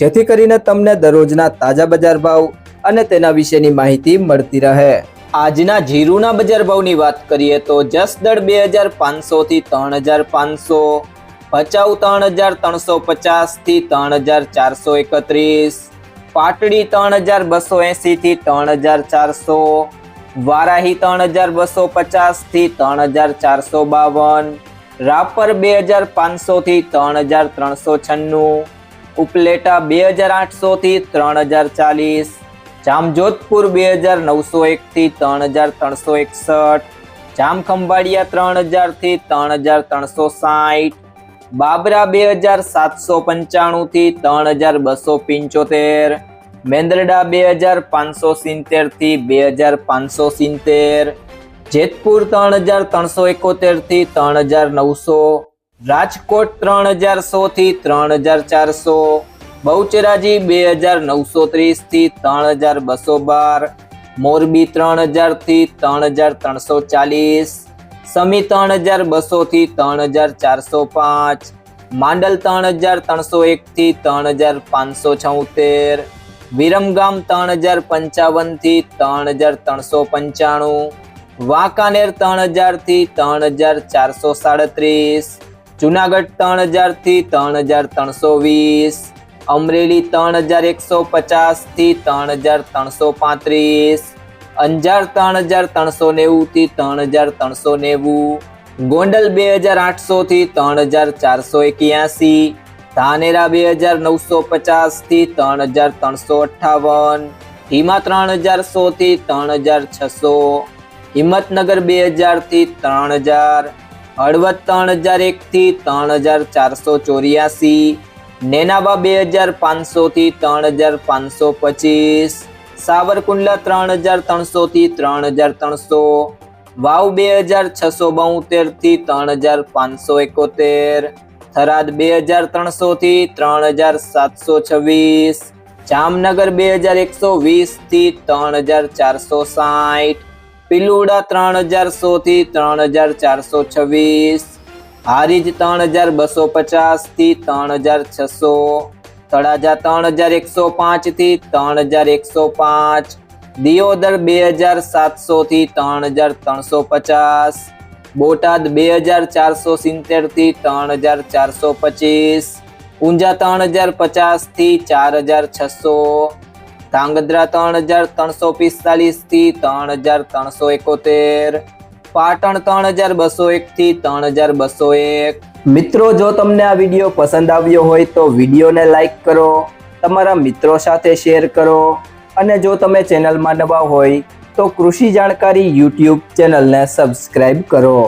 જેથી કરીને તમને દરરોજના તાજા બજાર ભાવ અને તેના વિશેની માહિતી મળતી રહે. આજના જીરુના બજાર ભાવની વાત કરીએ તો જસદળ બે હજાર પાંચસોથી ત્રણ હજાર પાંચસો, ભચાઉ ત્રણ હજાર ત્રણસો પચાસથી ત્રણ હજાર ચારસો એકત્રીસ, પાટડી ત્રણ હજાર બસો એંસીથી ત્રણ હજાર ચારસો, વારાહી ત્રણ હજાર બસો પચાસથી ત્રણ હજાર ચારસો બાવન, રાપર બે હજાર પાંચસોથી ત્રણ હજાર ત્રણસો છન્નું ઉપલેટા બે હજાર આઠસો થી ત્રણ હજાર ચાલીસ, જામજોધપુર બે હજાર નવસો એક થી ત્રણ હજાર ત્રણસો એકસઠ, જામખંભાળિયા ત્રણ હજારથી ત્રણ હજાર ત્રણસો સાઠ બાબરા બે હજાર સાતસો પંચાણું થી ત્રણ હજાર બસો પંચોતેર, મેંદરડા બે હજાર પાંચસો સિત્તેરથી બે હજાર પાંચસો સિત્તેર, જેતપુર ત્રણ હજાર ત્રણસો એકોતેરથી ત્રણ હજાર નવસો રાજકોટ ત્રણ હજાર સો થી ત્રણ હજાર ચારસો, બહુચરાજી બે હજાર નવસો ત્રીસથી ત્રણ હજાર બસો બાર, મોરબી ત્રણ હજારથી ત્રણ હજાર ત્રણસો ચાલીસ, સમી ત્રણ હજાર બસો થી ત્રણ હજાર ચારસો પાંચ, માંડલ ત્રણ હજાર ત્રણસો એક થી ત્રણ હજાર પાંચસો છોતેર, વિરમગામ ત્રણ હજાર પંચાવનથી ત્રણ હજાર ત્રણસો પંચાણું, વાંકાનેર ત્રણ હજારથી ત્રણ હજાર ચારસો સાડત્રીસ જુનાગઢ ત્રણ હજારથી ત્રણ હજાર ત્રણસો વીસ અમરેલી ત્રણ હજાર એકસો પચાસથી ત્રણ હજાર ત્રણસો પાંત્રીસ અંજાર ત્રણ હજાર ત્રણસો નેવું થી ત્રણ હજાર ત્રણસો નેવું ગોંડલ બે હજાર આઠસો થી ત્રણ હજાર ચારસો એક્યાસી ધાનેરા બે હજાર નવસો પચાસથી ત્રણ હજાર ત્રણસો અઠ્ઠાવન હિમા ત્રણ હજાર સો થી ત્રણ હજાર છસો હિંમતનગર બે હજારથી ત્રણ હજાર હળવદ ત્રણ હજાર એક થી ત્રણ હજાર ચારસો ચોર્યાસી, નેનાબા બે હજાર પાંચસો થી ત્રણ હજાર પાંચસો પચીસ, સાવરકુંડલા ત્રણ હજાર ત્રણસો થી ત્રણ હજાર ત્રણસો, વાવ બે હજાર છસો બોતેરથી ત્રણ હજાર પાંચસો એકોતેર, થરાદ બે હજાર ત્રણસો થી ત્રણ હજાર સાતસો છવ્વીસ, જામનગર બે હજાર એકસો વીસથી ત્રણ હજાર ચારસો સાઠ પિલુડા ત્રણ હજાર સો થી ત્રણ હજાર ચારસો છવ્વીસ, હારીજ ત્રણ હજાર બસો પચાસથી ત્રણ હજાર છસો, તળાજા ત્રણ હજાર એકસો પાંચથી ત્રણ હજાર એકસો પાંચ, દિયોદર બે હજાર સાતસો થી ત્રણ હજાર ત્રણસો પચાસ, બોટાદ બે હજાર ચારસો સિત્તેરથી ત્રણ હજાર ચારસો પચીસ, ઊંઝા ત્રણ હજાર પચાસથી ચાર હજાર છસો ધાંગધ્રા ત્રણ હજાર ત્રણસો પિસ્તાલીસથી ત્રણ હજાર ત્રણસો એકોતેર. પાટણ ત્રણ હજાર બસો એક થી ત્રણ હજાર બસો એક. મિત્રો, જો તમને આ વીડિયો પસંદ આવ્યો હોય તો વિડીયોને લાઈક કરો, તમારા મિત્રો સાથે શેર કરો અને જો તમે ચેનલમાં નવા હોય તો કૃષિ જાણકારી યુટ્યુબ ચેનલને સબસ્ક્રાઈબ કરો.